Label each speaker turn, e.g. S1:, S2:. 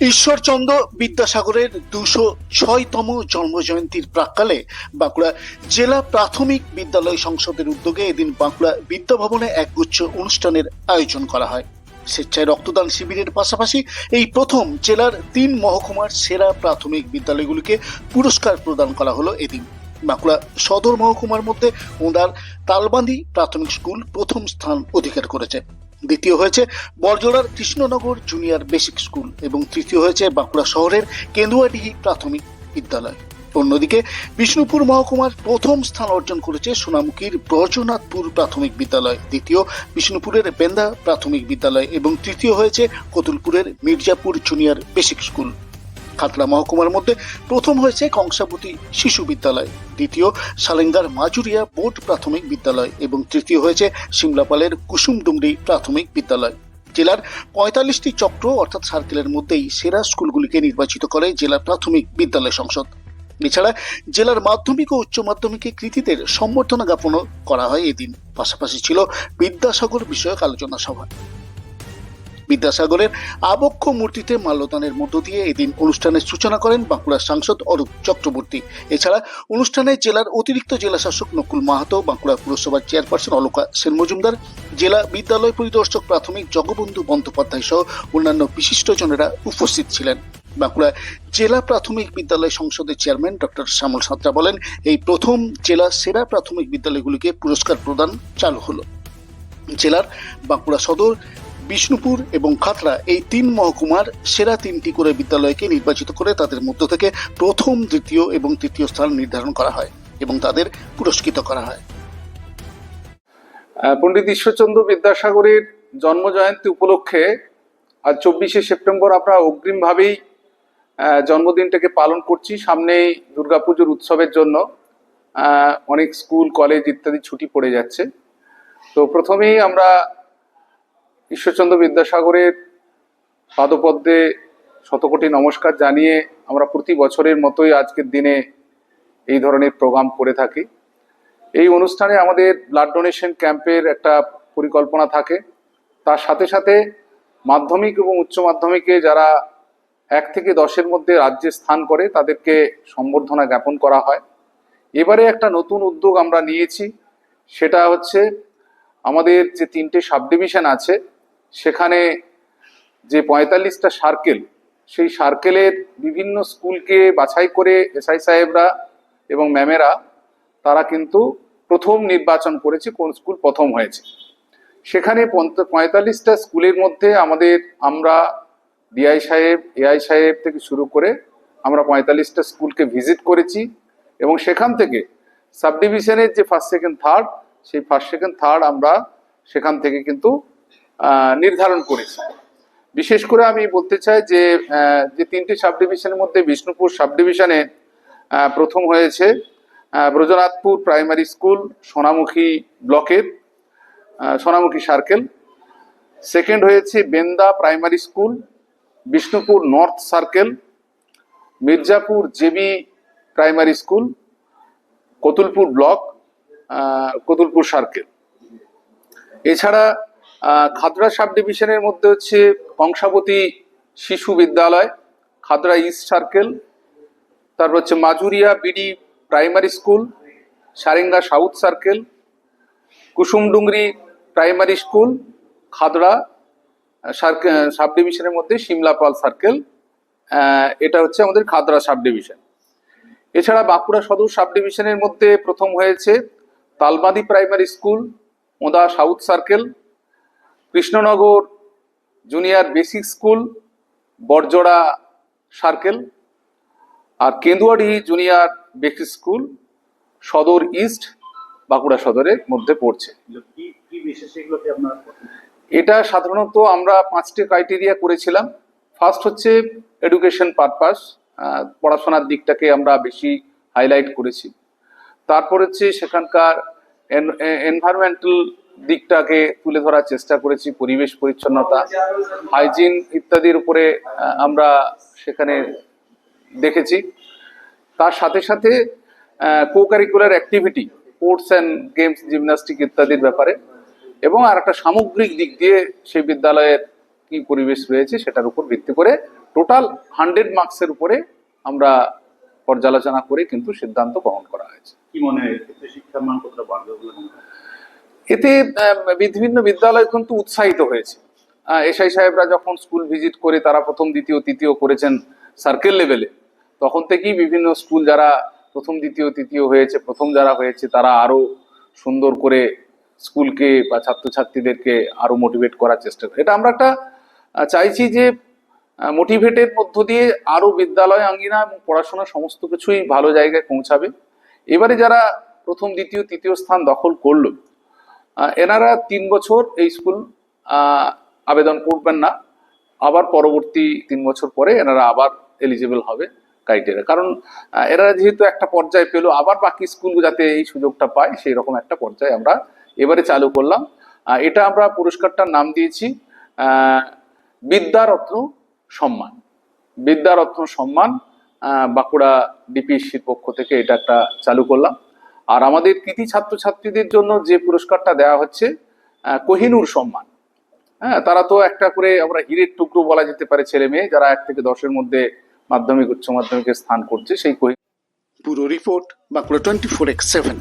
S1: ঈশ্বরচন্দ্র বিদ্যাসাগরের দুশো ছয়তম জন্মজয়ন্তীর প্রাক্কালে বাঁকুড়া জেলা প্রাথমিক বিদ্যালয় সংসদের উদ্যোগে এদিন বাঁকুড়া বিদ্যাভবনে এক একগুচ্ছ অনুষ্ঠানের আয়োজন করা হয়। স্বেচ্ছায় রক্তদান শিবিরের পাশাপাশি এই প্রথম জেলার তিন মহকুমার সেরা প্রাথমিক বিদ্যালয়গুলিকে পুরস্কার প্রদান করা হলো এদিন। বাঁকুড়া সদর মহকুমার মধ্যে ওঁদার তালবান্দি প্রাথমিক স্কুল প্রথম স্থান অধিকার করেছে। দ্বিতীয় হয়েছে বরজোড়ার কৃষ্ণনগর জুনিয়র বেসিক স্কুল এবং তৃতীয় হয়েছে বাঁকুড়া শহরের কেন্দুয়াডিহি প্রাথমিক বিদ্যালয়। অন্যদিকে বিষ্ণুপুর মহকুমার প্রথম স্থান অর্জন করেছে সোনামুখীর ব্রজনাথপুর প্রাথমিক বিদ্যালয়, দ্বিতীয় বিষ্ণুপুরের বেন্দা প্রাথমিক বিদ্যালয় এবং তৃতীয় হয়েছে কতুলপুরের Mirzapur junior basic school. Khatra মহকুমার মধ্যে প্রথম হয়েছে কংসাবতী শিশু বিদ্যালয়। দ্বিতীয়, সালেঙ্গার মাজুরিয়া বোর্ড প্রাথমিক বিদ্যালয় এবং তৃতীয় হয়েছে সিমলাপালের কুসুমডুংরি প্রাথমিক বিদ্যালয়। জেলার পঁয়তাল্লিশটি চক্র অর্থাৎ সার্কেলের মধ্যেই সেরা স্কুলগুলিকে নির্বাচিত করে জেলা প্রাথমিক বিদ্যালয় সংসদ। এছাড়া জেলার মাধ্যমিক ও উচ্চ মাধ্যমিকে কৃতীদের সম্বর্ধনা জ্ঞাপনও করা হয় এদিন। পাশাপাশি ছিল বিদ্যাসাগর বিষয়ক আলোচনা সভা। বিদ্যাসাগরের আবক্ষ মূর্তিতে মাল্যদানের মধ্য দিয়ে এদিন অনুষ্ঠানের সূচনা করেন বাঁকুড়ার সাংসদ অরূপ চক্রবর্তী। এছাড়া অনুষ্ঠানে জেলার অতিরিক্ত জেলা শাসক নকুল মাহাতো, বাঁকুড়া পুরসভার চেয়ারপারসন অলকা সেন মজুমদার, জেলা বিদ্যালয় পরিদর্শক প্রাথমিক জগবন্ধু বন্দ্যোপাধ্যায় সহ অন্যান্য বিশিষ্টজনেরা উপস্থিত ছিলেন। বাঁকুড়া জেলা প্রাথমিক বিদ্যালয় সংসদের চেয়ারম্যান ডক্টর শ্যামল সাঁতরা বলেন, এই প্রথম জেলা সেরা প্রাথমিক বিদ্যালয়গুলিকে পুরস্কার প্রদান চালু হলো। জেলার বাঁকুড়া সদর বিষ্ণুপুর এবং খাতড়া এই তিন মহকুমার সেরা তিনটি করে বিদ্যালয়কে নির্বাচিত করে তাদের মধ্য থেকে প্রথম, দ্বিতীয় এবং তৃতীয় স্থান নির্ধারণ করা হয় এবং তাদের পুরস্কৃত করা হয়।
S2: পণ্ডিত ঈশ্বরচন্দ্র বিদ্যাসাগরের জন্ম জয়ন্তী উপলক্ষে আজ চব্বিশে সেপ্টেম্বর আমরা অগ্রিমভাবেই জন্মদিনটাকে পালন করছি সামনেই দুর্গাপুজোর উৎসবের জন্য। অনেক স্কুল, কলেজ ইত্যাদি ছুটি পড়ে যাচ্ছে। তো প্রথমেই আমরা ঈশ্বরচন্দ্র বিদ্যাসাগরের পাদপদ্মে শতকোটি নমস্কার জানিয়ে আমরা প্রতি বছরের মতোই আজকের দিনে এই ধরনের প্রোগ্রাম করে থাকি। এই অনুষ্ঠানে আমাদের ব্লাড ডোনেশন ক্যাম্পের একটা পরিকল্পনা থাকে। তার সাথে সাথে মাধ্যমিক এবং উচ্চ মাধ্যমিকে যারা এক থেকে দশের মধ্যে রাজ্যে স্থান করে, তাদেরকে সম্বর্ধনা জ্ঞাপন করা হয়। এবারে একটা নতুন উদ্যোগ আমরা নিয়েছি। সেটা হচ্ছে আমাদের যে তিনটে সাবডিভিশন আছে সেখানে যে পঁয়তাল্লিশটা সার্কেল, সেই সার্কেলের বিভিন্ন স্কুলকে বাছাই করে এসআই সাহেবরা এবং ম্যামেরা, তারা কিন্তু প্রথম নির্বাচন করেছে কোন স্কুল প্রথম হয়েছে। সেখানে পঁয়তাল্লিশটা স্কুলের মধ্যে আমাদের, আমরা ডিআই সাহেব, এআই সাহেব থেকে শুরু করে আমরা পঁয়তাল্লিশটা স্কুলকে ভিজিট করেছি এবং সেখান থেকে সাব ডিভিশনের যে ফার্স্ট সেকেন্ড থার্ড সেই ফার্স্ট সেকেন্ড থার্ড আমরা সেখান থেকে কিন্তু নির্ধারণ করেছে। বিশেষ করে আমি বলতে চাই যে যে তিনটি সাব ডিভিশনের মধ্যে বিষ্ণুপুর সাব ডিভিশনে প্রথম হয়েছে ব্রজনাথপুর প্রাইমারি স্কুল সোনামুখী ব্লকের সোনামুখী সার্কেল। সেকেন্ড হয়েছে Benda primary school, Bishnupur north circle, Mirzapur JB primary school, Kotulpur block Kotulpur circle. এছাড়া খাতড়া সাব ডিভিশনের মধ্যে হচ্ছে কংসাবতী শিশু বিদ্যালয় খাতড়া ইস্ট সার্কেল তারপর হচ্ছে Majuria B D primary school, Sarenga south circle Kusumdungri primary school Khatra sub ডিভিশনের মধ্যে সিমলাপাল সার্কেল এটা হচ্ছে আমাদের খাদড়া সাব ডিভিশন এছাড়া বাঁকুড়া সদর সাব ডিভিশনের মধ্যে প্রথম হয়েছে Talbadi primary school Onda south circle Krishnanagar junior basic school Barjora circle আর কেন্দুয়াডি জুনিয়র বেসিক স্কুল সদর ইস্ট বাঁকুড়া সদরের মধ্যে পড়ছে। এটা সাধারণত আমরা পাঁচটি ক্রাইটেরিয়া করেছিলাম। ফার্স্ট হচ্ছে এডুকেশন পারপাস পড়াশোনার দিকটাকে আমরা বেশি হাইলাইট করেছি। তারপর হচ্ছে সেখানকার এনভায়রনমেন্টাল দিকটাকে তুলে ধরার চেষ্টা করেছি, পরিবেশ পরিচ্ছন্নতা হাইজিন ইত্যাদির উপরে আমরা সেখানে দেখেছি। তার সাথে সাথে co curricular activity sports and games gymnastic ইত্যাদির ব্যাপারে এবং আর একটা সামগ্রিক দিক দিয়ে সেই বিদ্যালয়ের কি পরিবেশ রয়েছে সেটার উপর ভিত্তি করে টোটাল হান্ড্রেড মার্কসের উপরে আমরা পর্যালোচনা করে কিন্তু সিদ্ধান্ত গ্রহণ করা হয়েছে।
S3: কি মনে হয়? শিক্ষার মান কতটা বাড়বে
S2: এতে বিভিন্ন বিদ্যালয় কিন্তু উৎসাহিত হয়েছে। এসআই সাহেবরা যখন স্কুল ভিজিট করে তারা প্রথম, দ্বিতীয়, তৃতীয় করেছেন সার্কেল লেভেলে তখন থেকেই বিভিন্ন স্কুল যারা প্রথম, দ্বিতীয়, তৃতীয় হয়েছে, প্রথম যারা হয়েছে, তারা আরও সুন্দর করে স্কুলকে বা ছাত্রছাত্রীদেরকে আরও মোটিভেট করার চেষ্টা করে। এটা আমরা একটা চাইছি যে মোটিভেটের মধ্য দিয়ে আরও বিদ্যালয় আঙ্গিনা এবং পড়াশোনা সমস্ত কিছুই ভালো জায়গায় পৌঁছাবে। এবারে যারা প্রথম, দ্বিতীয়, তৃতীয় স্থান দখল করল এনারা তিন বছর এই স্কুল আবেদন করবেন না। আবার পরবর্তী তিন বছর পরে এনারা আবার এলিজিবল হবে ক্রাইটেরিয়া কারণ এনারা যেহেতু একটা পর্যায়ে পেল, আবার বাকি স্কুল যাতে এই সুযোগটা পায়, সেই রকম একটা পর্যায়ে আমরা এবারে চালু করলাম। এটা আমরা পুরস্কারটার নাম দিয়েছি বিদ্যারত্ন সম্মান। বিদ্যারত্ন সম্মান বাঁকুড়া ডিপিএসসির পক্ষ থেকে এটা একটা চালু করলাম। আর আমাদের কৃতি ছাত্রছাত্রীদের জন্য যে পুরস্কারটা দেওয়া হচ্ছে কোহিনুর সম্মান। হ্যাঁ তারা তো একটা করে আমরা হীরের টুকরো বলা যেতে পারে ছেলে মেয়ে, যারা এক থেকে দশের মধ্যে মাধ্যমিক, উচ্চ মাধ্যমিকের স্থান করছে, সেই কোহিনুর।
S1: পুরো report Bankura twenty four X seven